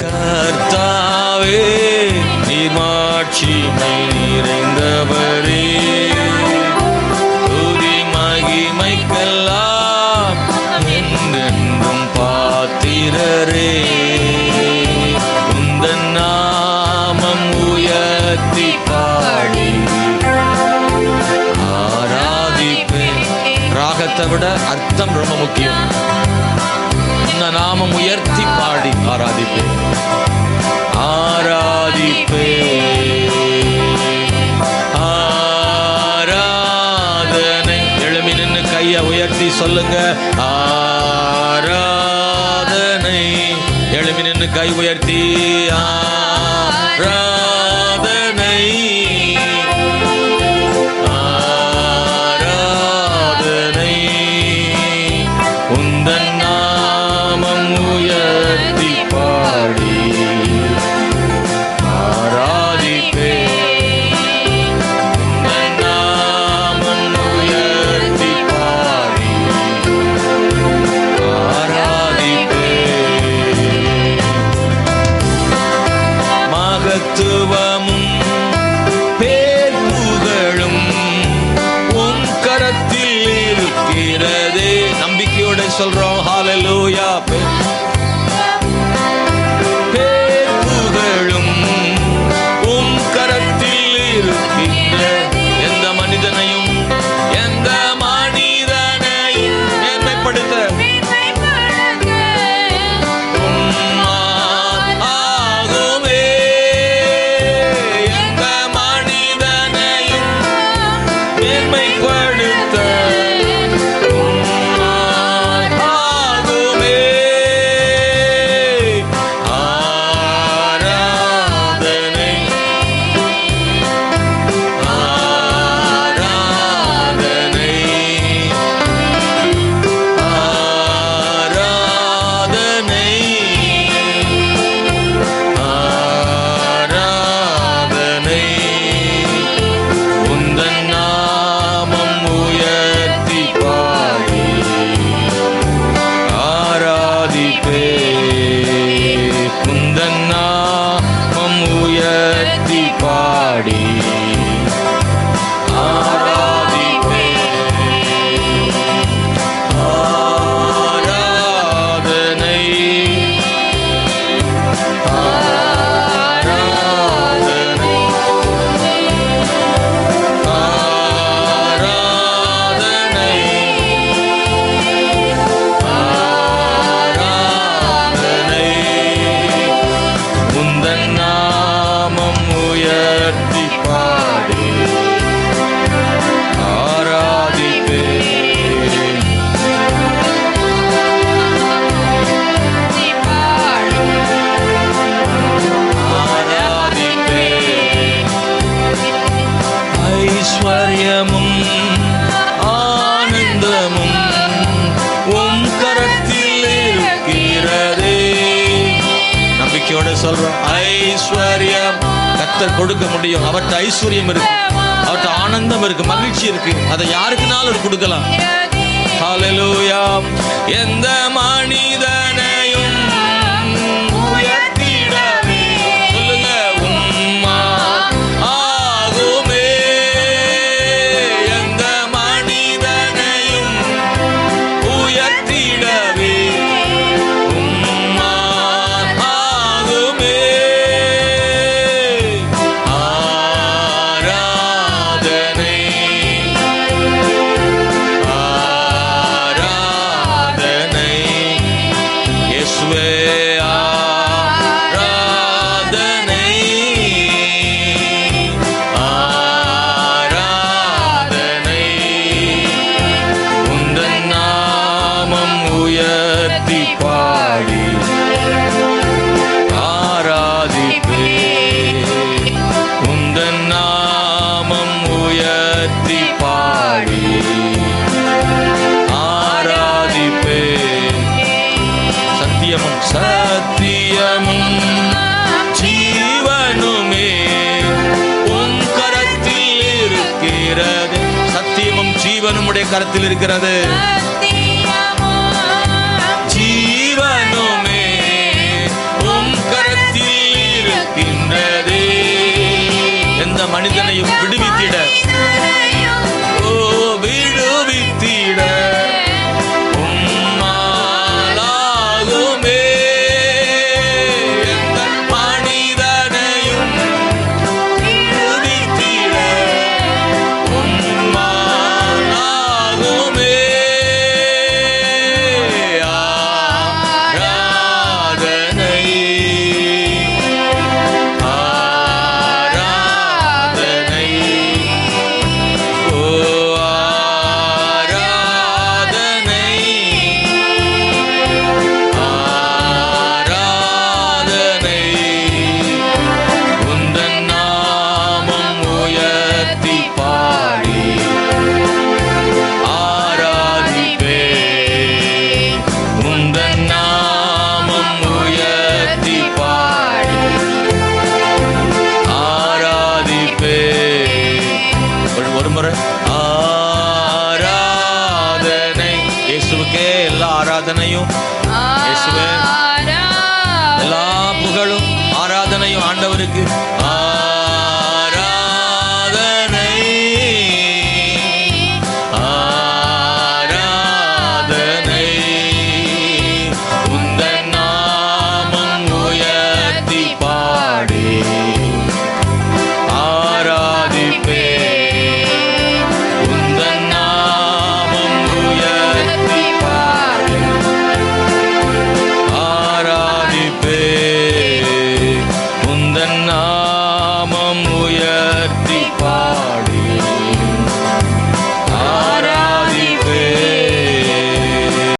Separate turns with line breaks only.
கர்த்தாவே நீர் நிறைந்தவரே துதி மகிமைக்கெல்லாம் என்றென்றும் பாத்திரரே. உந்தன் நாமம் உயர்த்தி பாடி ஆராதிப்பேன். ராகத்தை விட அர்த்தம் ரொம்ப முக்கியம். இந்த நாமம் உயர்த்தி பாடி ஆராதிப்பே. ஆராதிப்பே. ஆராதனை. எழுமி நின்று கையை உயர்த்தி சொல்லுங்க. ஆராதனை. எழுமி நின்று கை உயர்த்தி. ஆ Tuvamu சொல்றோம். ஐஸ்வர்யம். கத்தர் கொடுக்க முடியும். அவர்கிட்ட ஐஸ்வர்யம் இருக்கு. அவர்கிட்ட ஆனந்தம் இருக்கு. மகிழ்ச்சி இருக்கு. அதை யாருக்குனாலும் கொடுக்கலாம். எந்த மனிதனையும் கருத்தில் இருக்கிறது. ஆராதனையும் எல்லா புகழும் ஆராதனையும் ஆண்டவருக்கு.